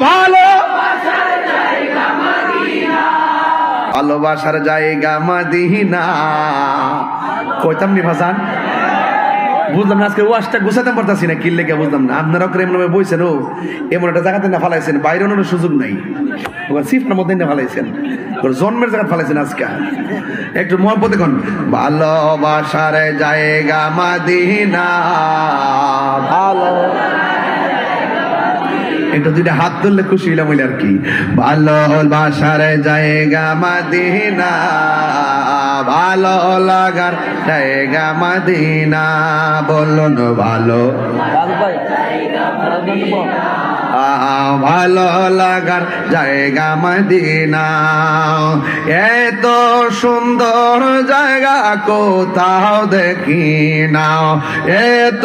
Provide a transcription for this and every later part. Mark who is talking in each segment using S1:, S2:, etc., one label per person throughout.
S1: ভালো। ভালোবাসার জায়গা মাদিনা। কইতাম নি ভাসান? বুঝলাম না, আজকে ওয়াশটা গুছাতে পারতাছি না, কিল্লে কে বুঝলাম না। আপনারা করে এমন বইছেন? ও, এমন একটা জায়গাতে না ফালাইছেন বাইরে অন্য সুযোগ নাই। ওখানে সিফটার মধ্যে না ফালাইছেন। জন্মের জায়গা ফালাইছেন আজকে। একটু মহব্বত দেখুন। ভালোবাসার জায়গা মাদিনা। ভালো। একটু দুইটা হাত তুললে খুশি হইলাম হইলে আর কি। ভালোবাসার জায়গা মাদিনা, ভালো লাগার জায়গা মাদিনা বলুন ভালো। ভালো লাগার জায়গা মদিনা, এত সুন্দর জায়গা কোথাও দেখি না। এত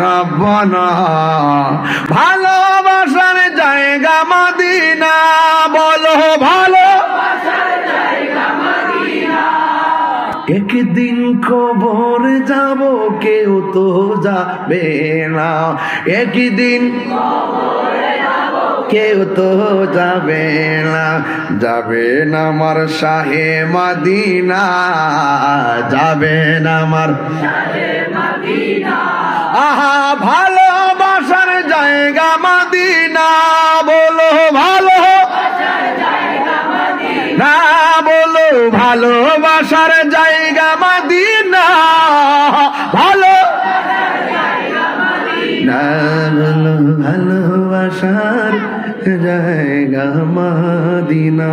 S1: রব্বনা। ভালোবাসার জায়গা মদিনা, বলো ভালো। একদিন কবর যাব, কেউ তো যাবে না। একদিন কেউ তো যাবে না। যাবে না আমার শাহে মাদিনা, যাবে না আমার আহা ভালোবাসার জায়গা মাদিনা, বলো ভালো। না, বলো ভালোবাসার জায়গা মাদিনা, ভালো। না, বলো ভালোবাসার জায়গা মাদিনা।